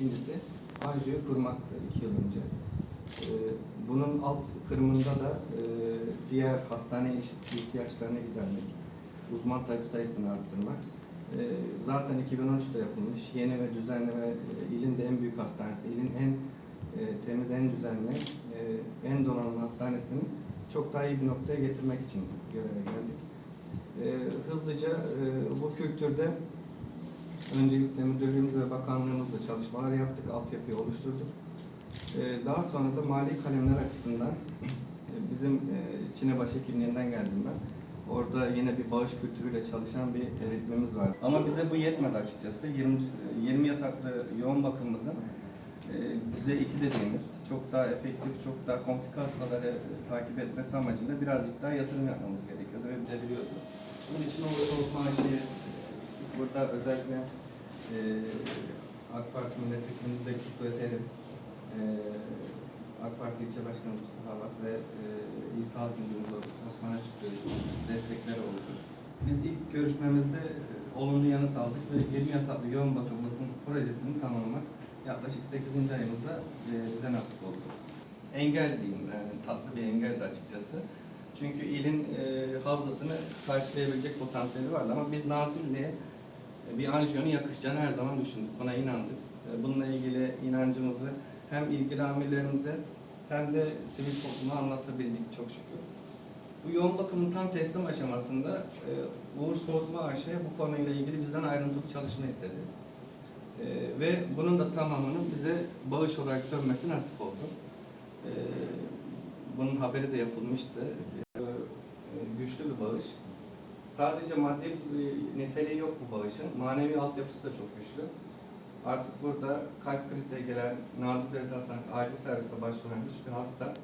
İkincisi anjiyo kurmaktı iki yıl önce. Ee, bunun alt kırmında da e, diğer hastane ihtiyaçlarını gidermek, uzman tabip sayısını arttırmak. Ee, zaten 2013'te yapılmış yeni ve düzenli ve e, ilin de en büyük hastanesi, ilin en e, temiz, en düzenli, en donanımlı hastanesini çok daha iyi bir noktaya getirmek için göreve geldik. Ee, hızlıca bu kültürde öncelikle müdürlüğümüz ve bakanlığımızla çalışmalar yaptık, altyapıyı oluşturduk. Ee, daha sonra da mali kalemler açısından e, bizim e, Çinebaşı Hekimliği'nden geldim ben. Orada yine bir bağış kültürüyle çalışan bir öğretmenimiz var. Ama bize bu yetmedi açıkçası. 20, 20 yataklı yoğun bakımımızın e, düzey 2 dediğimiz çok daha efektif, çok daha komplike hastaları e, takip etmesi amacıyla birazcık daha yatırım yapmamız gerekiyordu ve bilebiliyordu. Bunun için o şeyi burada özellikle e, AK Parti milletvekilimiz de Kutlu Eterim, e, AK Parti ilçe başkanı Mustafa Bak ve e, İl Sağlık Müdürümüz Osman Açık destekleri oldu. Biz ilk görüşmemizde e, olumlu yanıt aldık ve 20 yataklı yoğun bakımımızın projesini tamamlamak yaklaşık 8. ayımızda e, bize nasip oldu. Engel diyeyim, yani tatlı bir engel açıkçası. Çünkü ilin e, havzasını karşılayabilecek potansiyeli vardı ama biz Nazilli'ye bir anjiyonun yakışacağını her zaman düşündük. Buna inandık. E, Bununla ilgili inancımızı hem ilgili amirlerimize hem de sivil topluma anlatabildik çok şükür. Bu yoğun bakımın tam teslim aşamasında e, Uğur Soğutma AŞ bu konuyla ilgili bizden ayrıntılı çalışma istedi. E, ve bunun da tamamının bize bağış olarak dönmesi nasip oldu. E, bunun haberi de yapılmıştı. E, güçlü bir bağış. Sadece maddi bir niteliği yok bu bağışın. Manevi altyapısı da çok güçlü. Artık burada kalp kriziyle gelen Nazilli Devlet Hastanesi acil serviste başvuran hiçbir hasta